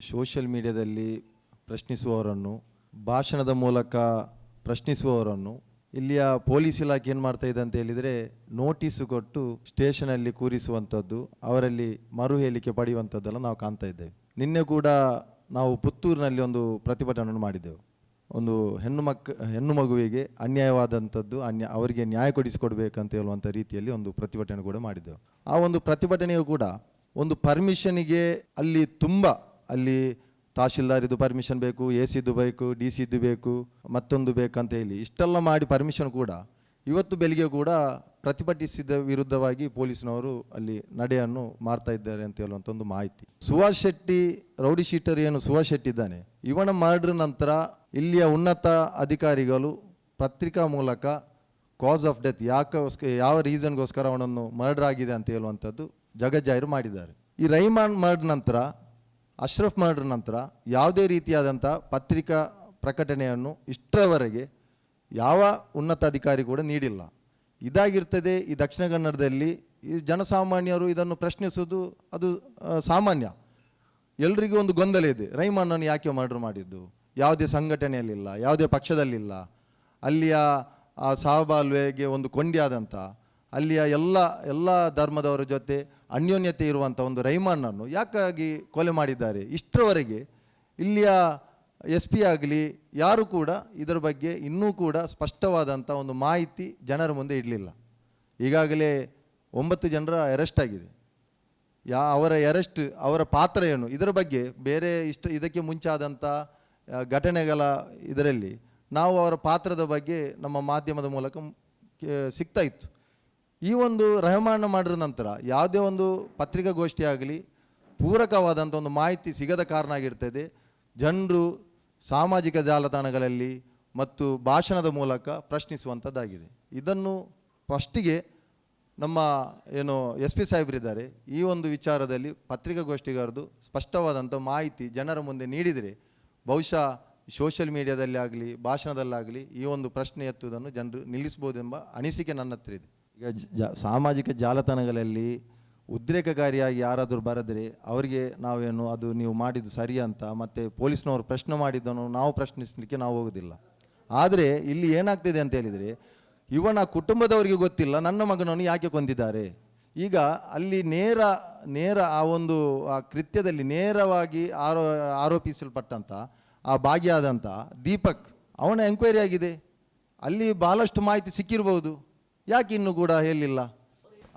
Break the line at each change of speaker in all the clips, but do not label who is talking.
Social ಮೀಡಿಯಾದಲ್ಲಿ ಪ್ರಶ್ನಿಸುವವರನ್ನು, ಭಾಷಣದ ಮೂಲಕ ಪ್ರಶ್ನಿಸುವವರನ್ನು, ಇಲ್ಲಿಯ ಪೊಲೀಸ್ ಇಲಾಖೆ ಏನು ಮಾಡ್ತಾ ಇದೆ ಅಂತ ಹೇಳಿದರೆ ನೋಟಿಸು ಕೊಟ್ಟು ಸ್ಟೇಷನಲ್ಲಿ ಕೂರಿಸುವಂಥದ್ದು, ಅವರಲ್ಲಿ ಮರು ಹೇಳಿಕೆ ಪಡೆಯುವಂಥದ್ದೆಲ್ಲ ನಾವು ಕಾಣ್ತಾ ಇದ್ದೇವೆ. ನಿನ್ನೆ ಕೂಡ ನಾವು ಪುತ್ತೂರಿನಲ್ಲಿ ಒಂದು ಪ್ರತಿಭಟನೆಯನ್ನು ಮಾಡಿದ್ದೆವು. ಒಂದು ಹೆಣ್ಣು ಮಕ್ಕ ಹೆಣ್ಣು ಮಗುವಿಗೆ ಅನ್ಯಾಯವಾದಂಥದ್ದು, ಅನ್ಯ, ಅವರಿಗೆ ನ್ಯಾಯ ಕೊಡಿಸಿಕೊಡ್ಬೇಕಂತ ಹೇಳುವಂಥ ರೀತಿಯಲ್ಲಿ ಒಂದು ಪ್ರತಿಭಟನೆ ಕೂಡ ಮಾಡಿದ್ದೆವು. ಆ ಒಂದು ಪ್ರತಿಭಟನೆಯು ಕೂಡ ಒಂದು ಪರ್ಮಿಷನಿಗೆ ಅಲ್ಲಿ ತುಂಬ ಅಲ್ಲಿ ತಹಶೀಲ್ದಾರ್ ಇದು ಪರ್ಮಿಷನ್ ಬೇಕು ಎ ಸಿದು ಬೇಕು ಡಿ ಸಿದು ಬೇಕು, ಮತ್ತೊಂದು ಬೇಕಂತ ಹೇಳಿ ಇಷ್ಟೆಲ್ಲ ಮಾಡಿ ಪರ್ಮಿಷನ್ ಕೂಡ ಇವತ್ತು ಬೆಳಿಗ್ಗೆ ಕೂಡ ಪ್ರತಿಭಟಿಸಿದ ವಿರುದ್ಧವಾಗಿ ಪೊಲೀಸ್ನವರು ಅಲ್ಲಿ ನಡೆಯನ್ನು ಮಾಡ್ತಾ ಇದ್ದಾರೆ ಅಂತ ಹೇಳುವಂಥ ಒಂದು ಮಾಹಿತಿ. ಸುಭಾಷ್ ಶೆಟ್ಟಿ ರೌಡಿ ಶೀಟರ್ ಏನು ಸುಭಾಷ್ ಶೆಟ್ಟಿ ಇದ್ದಾನೆ. ಇವನ ಮರ್ಡ್ರ್ ನಂತರ ಇಲ್ಲಿಯ ಉನ್ನತ ಅಧಿಕಾರಿಗಳು ಪತ್ರಿಕಾ ಮೂಲಕ ಕಾಸ್ ಆಫ್ ಡೆತ್ ಯಾಕೋಸ್ಕರ ಯಾವ ರೀಸನ್ಗೋಸ್ಕರ ಅವನನ್ನು ಮರ್ಡರ್ ಆಗಿದೆ ಅಂತ ಹೇಳುವಂಥದ್ದು ಜಗಜ್ಜಾಹಿರು ಮಾಡಿದ್ದಾರೆ. ಈ ರೈಮಾನ್ ಮರ್ಡ್ ನಂತರ ಅಶ್ರಫ್ ಮರ್ಡರ್ ನಂತರ ಯಾವುದೇ ರೀತಿಯಾದಂಥ ಪತ್ರಿಕಾ ಪ್ರಕಟಣೆಯನ್ನು ಇಷ್ಟರವರೆಗೆ ಯಾವ ಉನ್ನತ ಅಧಿಕಾರಿ ಕೂಡ ನೀಡಿಲ್ಲ. ಇದಾಗಿರ್ತದೆ ಈ ದಕ್ಷಿಣ ಕನ್ನಡದಲ್ಲಿ ಈ ಜನಸಾಮಾನ್ಯರು ಇದನ್ನು ಪ್ರಶ್ನಿಸೋದು ಅದು ಸಾಮಾನ್ಯ. ಎಲ್ರಿಗೂ ಒಂದು ಗೊಂದಲ ಇದೆ. ರೈಮಾನನ್ನು ಯಾಕೆ ಮರ್ಡರ್ ಮಾಡಿದ್ದು? ಯಾವುದೇ ಸಂಘಟನೆಯಲ್ಲಿಲ್ಲ, ಯಾವುದೇ ಪಕ್ಷದಲ್ಲಿಲ್ಲ. ಅಲ್ಲಿಯ, ಆ ಸಹಬಾಲ್ವೆಗೆ ಒಂದು ಕೊಂಡಿಯಾದಂಥ, ಅಲ್ಲಿಯ ಎಲ್ಲ ಎಲ್ಲ ಧರ್ಮದವರ ಜೊತೆ ಅನ್ಯೋನ್ಯತೆ ಇರುವಂಥ ಒಂದು ರೈಮಾನನ್ನು ಯಾಕಾಗಿ ಕೊಲೆ ಮಾಡಿದ್ದಾರೆ? ಇಷ್ಟರವರೆಗೆ ಇಲ್ಲಿಯ ಎಸ್ ಪಿ ಆಗಲಿ, ಯಾರು ಕೂಡ ಇದರ ಬಗ್ಗೆ ಇನ್ನೂ ಕೂಡ ಸ್ಪಷ್ಟವಾದಂಥ ಒಂದು ಮಾಹಿತಿ ಜನರ ಮುಂದೆ ಇಡಲಿಲ್ಲ. ಈಗಾಗಲೇ ಒಂಬತ್ತು ಜನರ ಅರೆಸ್ಟ್ ಆಗಿದೆ. ಯಾ, ಅವರ ಅರೆಸ್ಟ್, ಅವರ ಪಾತ್ರ ಏನು ಇದರ ಬಗ್ಗೆ ಬೇರೆ ಇಷ್ಟ, ಇದಕ್ಕೆ ಮುಂಚಾದಂಥ ಘಟನೆಗಳ ಇದರಲ್ಲಿ ನಾವು ಅವರ ಪಾತ್ರದ ಬಗ್ಗೆ ನಮ್ಮ ಮಾಧ್ಯಮದ ಮೂಲಕ ಸಿಗ್ತಾ ಇತ್ತು. ಈ ಒಂದು ರಹಮಾನ ಮಾಡಿದ ನಂತರ ಯಾವುದೇ ಒಂದು ಪತ್ರಿಕಾಗೋಷ್ಠಿ ಆಗಲಿ ಪೂರಕವಾದಂಥ ಒಂದು ಮಾಹಿತಿ ಸಿಗದ ಕಾರಣ ಆಗಿರ್ತದೆ. ಜನರು ಸಾಮಾಜಿಕ ಜಾಲತಾಣಗಳಲ್ಲಿ ಮತ್ತು ಭಾಷಣದ ಮೂಲಕ ಪ್ರಶ್ನಿಸುವಂಥದ್ದಾಗಿದೆ ಇದನ್ನು ಫಸ್ಟಿಗೆ ನಮ್ಮ ಏನು ಎಸ್ ಪಿ ಸಾಹೇಬರಿದ್ದಾರೆ. ಈ ಒಂದು ವಿಚಾರದಲ್ಲಿ ಪತ್ರಿಕಾಗೋಷ್ಠಿಗಾರದು ಸ್ಪಷ್ಟವಾದಂಥ ಮಾಹಿತಿ ಜನರ ಮುಂದೆ ನೀಡಿದರೆ, ಬಹುಶಃ ಸೋಷಿಯಲ್ ಮೀಡಿಯಾದಲ್ಲಿ ಆಗಲಿ ಭಾಷಣದಲ್ಲಾಗಲಿ ಈ ಒಂದು ಪ್ರಶ್ನೆ ಎತ್ತುವುದನ್ನು ಜನರು ನಿಲ್ಲಿಸ್ಬೋದೆಂಬ ಅನಿಸಿಕೆ ನನ್ನ ಹತ್ರ ಇದೆ. ಈಗ ಜ ಸಾಮಾಜಿಕ ಜಾಲತಾಣಗಳಲ್ಲಿ ಉದ್ರೇಕಕಾರಿಯಾಗಿ ಯಾರಾದರೂ ಬರೆದರೆ ಅವರಿಗೆ ನಾವೇನು ಅದು ನೀವು ಮಾಡಿದ್ದು ಸರಿ ಅಂತ ಮತ್ತು ಪೊಲೀಸ್ನವರು ಪ್ರಶ್ನೆ ಮಾಡಿದ್ದನ್ನು ನಾವು ಪ್ರಶ್ನಿಸಲಿಕ್ಕೆ ನಾವು ಹೋಗೋದಿಲ್ಲ. ಆದರೆ ಇಲ್ಲಿ ಏನಾಗ್ತಿದೆ ಅಂತ ಹೇಳಿದರೆ ಇವನ ಕುಟುಂಬದವರಿಗೆ ಗೊತ್ತಿಲ್ಲ, ನನ್ನ ಮಗನನ್ನು ಯಾಕೆ ಕೊಂದಿದ್ದಾರೆ? ಈಗ ಅಲ್ಲಿ ನೇರ ನೇರ ಆ ಒಂದು, ಆ ಕೃತ್ಯದಲ್ಲಿ ನೇರವಾಗಿ ಆರೋ ಆರೋಪಿಸಲ್ಪಟ್ಟಂಥ ಆ ಭಾಗಿಯಾದಂಥ ದೀಪಕ್, ಅವನ ಎಂಕ್ವೈರಿ ಆಗಿದೆ. ಅಲ್ಲಿ ಭಾಳಷ್ಟು ಮಾಹಿತಿ ಸಿಕ್ಕಿರ್ಬೋದು. ಯಾಕೆ ಇನ್ನೂ ಕೂಡ ಹೇಳಿಲ್ಲ?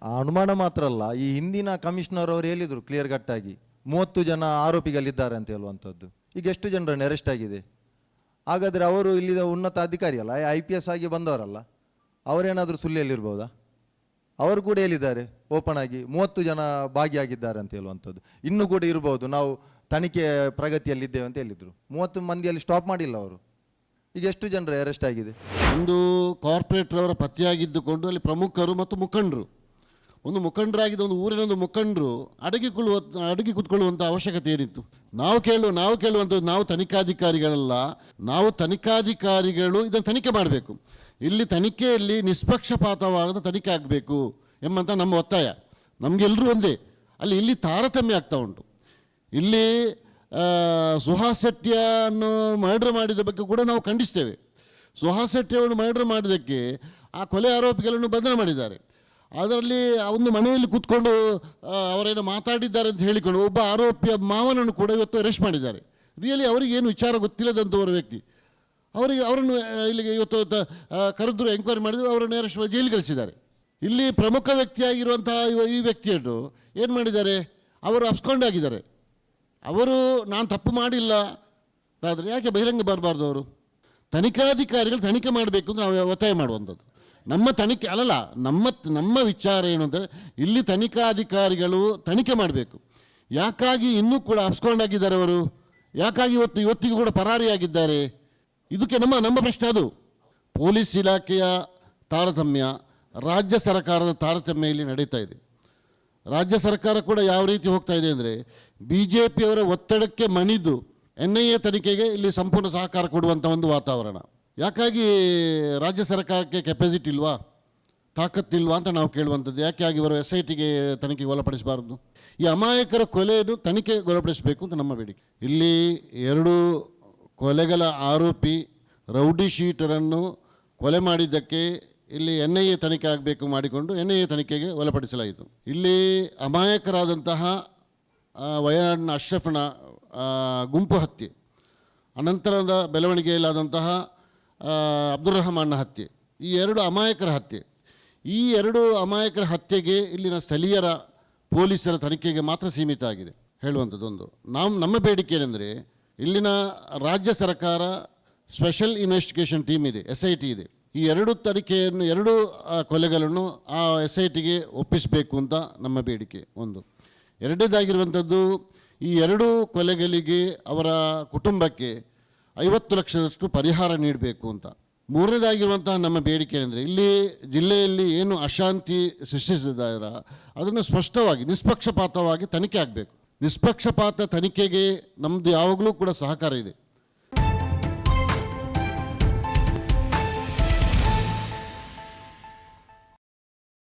ಆ ಅನುಮಾನ ಮಾತ್ರ ಅಲ್ಲ, ಈ ಹಿಂದಿನ ಕಮಿಷನರ್ ಅವರು ಹೇಳಿದರು ಕ್ಲಿಯರ್ ಕಟ್ಟಾಗಿ ಮೂವತ್ತು ಜನ ಆರೋಪಿಗಳಿದ್ದಾರೆ ಅಂತ ಹೇಳುವಂಥದ್ದು. ಈಗ ಎಷ್ಟು ಜನರನ್ನು ಅರೆಸ್ಟ್ ಆಗಿದೆ? ಹಾಗಾದರೆ ಅವರು ಇಲ್ಲಿದ ಉನ್ನತ ಅಧಿಕಾರಿ ಅಲ್ಲ ಐ ಪಿ ಎಸ್ ಆಗಿ ಬಂದವರಲ್ಲ, ಅವರೇನಾದರೂ ಸುಳ್ಳಿಯಲ್ಲಿರ್ಬೋದಾ ಅವರು ಕೂಡ ಹೇಳಿದ್ದಾರೆ ಓಪನ್ ಆಗಿ ಮೂವತ್ತು ಜನ ಭಾಗಿಯಾಗಿದ್ದಾರೆ ಅಂತ ಹೇಳುವಂಥದ್ದು. ಇನ್ನೂ ಕೂಡ ಇರ್ಬೋದು, ನಾವು ತನಿಖೆ ಪ್ರಗತಿಯಲ್ಲಿದ್ದೇವೆ ಅಂತ ಹೇಳಿದರು. ಮೂವತ್ತು ಮಂದಿಯಲ್ಲಿ ಸ್ಟಾಪ್ ಮಾಡಿಲ್ಲ ಅವರು. ಈಗ ಎಷ್ಟು ಜನರು ಅರೆಸ್ಟ್ ಆಗಿದೆ?
ಒಂದು ಕಾರ್ಪೊರೇಟರ್ ಅವರ ಪತಿಯಾಗಿದ್ದುಕೊಂಡು ಅಲ್ಲಿ ಪ್ರಮುಖರು ಮತ್ತು ಮುಖಂಡರು. ಒಂದು ಮುಖಂಡರಾಗಿದ್ದ ಒಂದು ಊರಿನ ಒಂದು ಮುಖಂಡರು ಅಡಗಿಕೊಳ್ಳುವ, ಅಡಗಿ ಕೂತ್ಕೊಳ್ಳುವಂಥ ಅವಶ್ಯಕತೆ ಏನಿತ್ತು? ನಾವು ಕೇಳುವ, ನಾವು ಕೇಳುವಂಥದ್ದು ನಾವು ತನಿಖಾಧಿಕಾರಿಗಳಲ್ಲ. ನಾವು ತನಿಖಾಧಿಕಾರಿಗಳು ಇದನ್ನು ತನಿಖೆ ಮಾಡಬೇಕು. ಇಲ್ಲಿ ತನಿಖೆಯಲ್ಲಿ ನಿಷ್ಪಕ್ಷಪಾತವಾದ ತನಿಖೆ ಆಗಬೇಕು ಎಂಬಂಥ ನಮ್ಮ ಒತ್ತಾಯ. ನಮಗೆಲ್ಲರೂ ಒಂದೇ. ಅಲ್ಲಿ ಇಲ್ಲಿ ತಾರತಮ್ಯ ಆಗ್ತಾ ಉಂಟು. ಇಲ್ಲಿ ಸುಹಾಸ್ ಶೆಟ್ಟಿಯನ್ನು ಮರ್ಡರ್ ಮಾಡಿದ ಬಗ್ಗೆ ಕೂಡ ನಾವು ಖಂಡಿಸ್ತೇವೆ. ಸುಹಾಸ್ ಶೆಟ್ಟಿಯವನ್ನು ಮರ್ಡರ್ ಮಾಡಿದ್ದಕ್ಕೆ ಆ ಕೊಲೆ ಆರೋಪಿಗಳನ್ನು ಬಂಧನ ಮಾಡಿದ್ದಾರೆ. ಅದರಲ್ಲಿ ಒಂದು ಮನೆಯಲ್ಲಿ ಕೂತ್ಕೊಂಡು ಅವರೇನು ಮಾತಾಡಿದ್ದಾರೆ ಅಂತ ಹೇಳಿಕೊಂಡು ಒಬ್ಬ ಆರೋಪಿಯ ಮಾವನನ್ನು ಕೂಡ ಇವತ್ತು ಅರೆಸ್ಟ್ ಮಾಡಿದ್ದಾರೆ. ರಿಯಲಿ ಅವರಿಗೆ ಏನು ವಿಚಾರ ಗೊತ್ತಿಲ್ಲದಂತವರ ವ್ಯಕ್ತಿ. ಅವರಿಗೆ ಅವರನ್ನು ಇಲ್ಲಿಗೆ ಇವತ್ತು ಕರೆದ್ರು ಎಂಕ್ವೈರಿ ಮಾಡಿದ್ರು, ಅವರನ್ನು ಅರೆಸ್ಟ್ ಮಾಡಿ ಜೈಲಿಗೆ ಕಳಿಸಿದ್ದಾರೆ. ಇಲ್ಲಿ ಪ್ರಮುಖ ವ್ಯಕ್ತಿಯಾಗಿರುವಂತಹ ಈ ವ್ಯಕ್ತಿಯನ್ನು ಏನು ಮಾಡಿದ್ದಾರೆ? ಅವರು ಅಪ್ಸ್ಕೊಂಡು ಆಗಿದ್ದಾರೆ. ಅವರು, ನಾನು ತಪ್ಪು ಮಾಡಿಲ್ಲ. ಆದರೆ ಯಾಕೆ ಬಹಿರಂಗ ಬರಬಾರ್ದು ಅವರು? ತನಿಖಾಧಿಕಾರಿಗಳು ತನಿಖೆ ಮಾಡಬೇಕು ಅಂತ ನಾವು ಒತ್ತಾಯ ಮಾಡುವಂಥದ್ದು. ನಮ್ಮ ತನಿಖೆ, ಅಲ್ಲಲ್ಲ, ನಮ್ಮ ನಮ್ಮ ವಿಚಾರ ಏನು ಅಂದರೆ ಇಲ್ಲಿ ತನಿಖಾಧಿಕಾರಿಗಳು ತನಿಖೆ ಮಾಡಬೇಕು. ಯಾಕಾಗಿ ಇನ್ನೂ ಕೂಡ ಅಪ್ಸ್ಕೊಂಡಾಗಿದ್ದಾರೆ ಅವರು? ಯಾಕಾಗಿ ಇವತ್ತು, ಇವತ್ತಿಗೂ ಕೂಡ ಪರಾರಿಯಾಗಿದ್ದಾರೆ ಇದಕ್ಕೆ ನಮ್ಮ ನಮ್ಮ ಪ್ರಶ್ನೆ ಅದು. ಪೊಲೀಸ್ ಇಲಾಖೆಯ ತಾರತಮ್ಯ, ರಾಜ್ಯ ಸರ್ಕಾರದ ತಾರತಮ್ಯ ಇಲ್ಲಿ ನಡೀತಾ ಇದೆ. ರಾಜ್ಯ ಸರ್ಕಾರ ಕೂಡ ಯಾವ ರೀತಿ ಹೋಗ್ತಾ ಇದೆ ಅಂದರೆ ಬಿ ಜೆ ಪಿಯವರ ಒತ್ತಡಕ್ಕೆ ಮಣಿದು ಎನ್ ಐ ಎ ತನಿಖೆಗೆ ಇಲ್ಲಿ ಸಂಪೂರ್ಣ ಸಹಕಾರ ಕೊಡುವಂಥ ಒಂದು ವಾತಾವರಣ. ಯಾಕಾಗಿ ರಾಜ್ಯ ಸರ್ಕಾರಕ್ಕೆ ಕೆಪಾಸಿಟಿ ಇಲ್ವಾ? ತಾಕತ್ತಿಲ್ವಾ ಅಂತ ನಾವು ಕೇಳುವಂಥದ್ದು. ಯಾಕೆ ಆಗಿ ಇವರು ಎಸ್ ಐ ಟಿಗೆ ತನಿಖೆಗೆ ಒಳಪಡಿಸಬಾರ್ದು? ಈ ಅಮಾಯಕರ ಕೊಲೆಯನ್ನು ತನಿಖೆಗೊಳಪಡಿಸಬೇಕು ಅಂತ ನಮ್ಮ ಬೇಡಿಕೆ. ಇಲ್ಲಿ ಎರಡು ಕೊಲೆಗಳ ಆರೋಪಿ ರೌಡಿ ಶೀಟರನ್ನು ಕೊಲೆ ಮಾಡಿದ್ದಕ್ಕೆ ಇಲ್ಲಿ ಎನ್ ಐ ಎ ತನಿಖೆ ಆಗಬೇಕು ಮಾಡಿಕೊಂಡು ಎನ್ ಐ ಎ ತನಿಖೆಗೆ ಒಳಪಡಿಸಲಾಯಿತು. ಇಲ್ಲಿ ಅಮಾಯಕರಾದಂತಹ ವಯನಾಡಿನ ಅಶ್ರಫನ ಗುಂಪು ಹತ್ಯೆ. ಅನಂತರದ ಬೆಳವಣಿಗೆಯಲ್ಲಾದಂತಹ ಅಬ್ದುಲ್ ರಹಮಾನ್ನ ಹತ್ಯೆ. ಈ ಎರಡು ಅಮಾಯಕರ ಹತ್ಯೆ. ಈ ಎರಡು ಅಮಾಯಕರ ಹತ್ಯೆಗೆ ಇಲ್ಲಿನ ಸ್ಥಳೀಯರ ಪೊಲೀಸರ ತನಿಖೆಗೆ ಮಾತ್ರ ಸೀಮಿತ ಆಗಿದೆ. ಹೇಳುವಂಥದ್ದೊಂದು. ನಾವು, ನಮ್ಮ ಬೇಡಿಕೆ ಏನೆಂದರೆ, ಇಲ್ಲಿನ ರಾಜ್ಯ ಸರ್ಕಾರ ಸ್ಪೆಷಲ್ ಇನ್ವೆಸ್ಟಿಗೇಷನ್ ಟೀಮ್ ಇದೆ ಎಸ್ ಐ ಟಿ ಇದೆ. ಈ ಎರಡು ತನಿಖೆಯನ್ನು, ಎರಡು ಕೊಲೆಗಳನ್ನು ಆ ಎಸ್ ಐ ಟಿಗೆ ಒಪ್ಪಿಸಬೇಕು ಅಂತ ನಮ್ಮ ಬೇಡಿಕೆ. ಒಂದು. ಎರಡನೇದಾಗಿರುವಂಥದ್ದು, ಈ ಎರಡು ಕೊಲೆಗಳಿಗೆ ಅವರ ಕುಟುಂಬಕ್ಕೆ ಐವತ್ತು ಲಕ್ಷದಷ್ಟು ಪರಿಹಾರ ನೀಡಬೇಕು ಅಂತ. ಮೂರನೇದಾಗಿರುವಂತಹ ನಮ್ಮ ಬೇಡಿಕೆ ಅಂದರೆ ಇಲ್ಲಿ ಜಿಲ್ಲೆಯಲ್ಲಿ ಏನು ಅಶಾಂತಿ ಸೃಷ್ಟಿಸಿದಾರ ಅದನ್ನು ಸ್ಪಷ್ಟವಾಗಿ, ನಿಷ್ಪಕ್ಷಪಾತವಾಗಿ ತನಿಖೆ ಆಗಬೇಕು. ನಿಷ್ಪಕ್ಷಪಾತ ತನಿಖೆಗೆ ನಮ್ಮದು ಯಾವಾಗಲೂ ಕೂಡ ಸಹಕಾರ ಇದೆ.